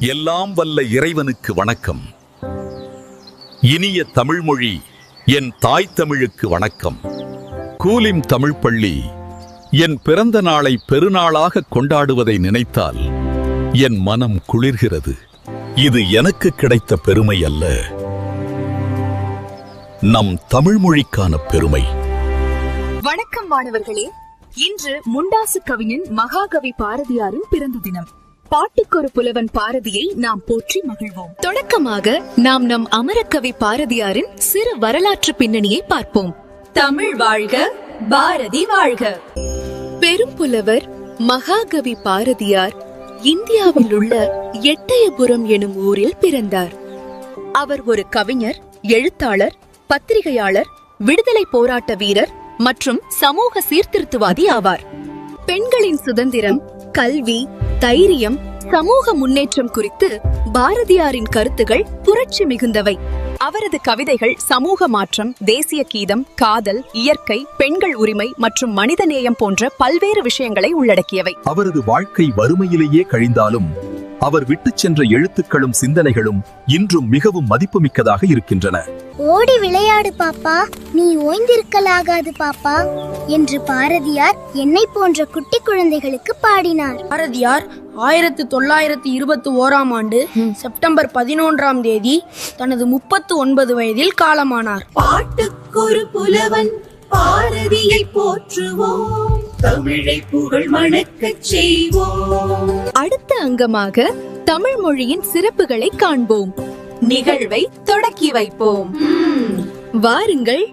எல்லாம் வல்ல இறைவனுக்கு வணக்கம். இனிய தமிழ்மொழி என் தாய் தமிழுக்கு வணக்கம். கூலிம் தமிழ் பள்ளி என் பிறந்த நாளை பெருநாளாக கொண்டாடுவதை நினைத்தால் என் மனம் குளிர்கிறது. இது எனக்கு கிடைத்த பெருமை அல்ல. நம் தமிழ்மொழிக்கான பெருமை. வணக்கம் மாணவர்களே. இன்று முண்டாசு கவிஞன் மகாகவி பாரதியாரின் பிறந்த தினம். பாட்டுக்கொரு புலவன் பாரதியை நாம் போற்றி மகிழ்வோம். தொடக்கமாக நாம் நம் அமரக்கவி பாரதியாரின் சிறு வரலாற்று பின்னணியை பார்ப்போம். தமிழ் வாழ்க பாரதி வாழ்க. பெரும் புலவர் மகாகவி பாரதியார் இந்தியாவில் உள்ள எட்டயபுரம் எனும் ஊரில் பிறந்தார். அவர் ஒரு கவிஞர் எழுத்தாளர் பத்திரிகையாளர் விடுதலை போராட்ட வீரர் மற்றும் சமூக சீர்திருத்தவாதி ஆவார். பெண்களின் சுதந்திரம் கல்வி தைரியம் சமூக முன்னேற்றம் குறித்து பாரதியாரின் கருத்துகள் புரட்சி மிகுந்தவை. அவரது கவிதைகள் சமூக மாற்றம் தேசிய கீதம் காதல் இயற்கை பெண்கள் உரிமை மற்றும் மனிதநேயம் போன்ற பல்வேறு விஷயங்களை உள்ளடக்கியவை. அவரது வாழ்க்கை வறுமையிலேயே கழிந்தாலும் அவர் விட்டுச் சென்ற எழுத்துக்களும் சிந்தனைகளும் இன்றும் மிகவும் மதிப்புமிக்கதாக இருக்கின்றன. ஓடி விளையாடு பாப்பா. நீ ஓய்ந்திருக்கலாகாது பாப்பா. என்று பாரதியார் என்னை போன்ற குட்டி குழந்தைகளுக்கு பாடினார். பாரதியார் ஆயிரத்து தொள்ளாயிரத்து இருபத்தி ஓராம் ஆண்டு செப்டம்பர் பதினொன்றாம் தேதி தனது முப்பத்து ஒன்பது வயதில் காலமானார். பாட்டுக்கொரு புலவன் பாரதியை போற்றுவோம். தமிழை புகழ் மணக்கச் செய்வோம். அடுத்த அங்கமாக தமிழ் மொழியின் சிறப்புகளை காண்போம். நிகழ்வை தொடக்கி வைப்போம். வாருங்கள்.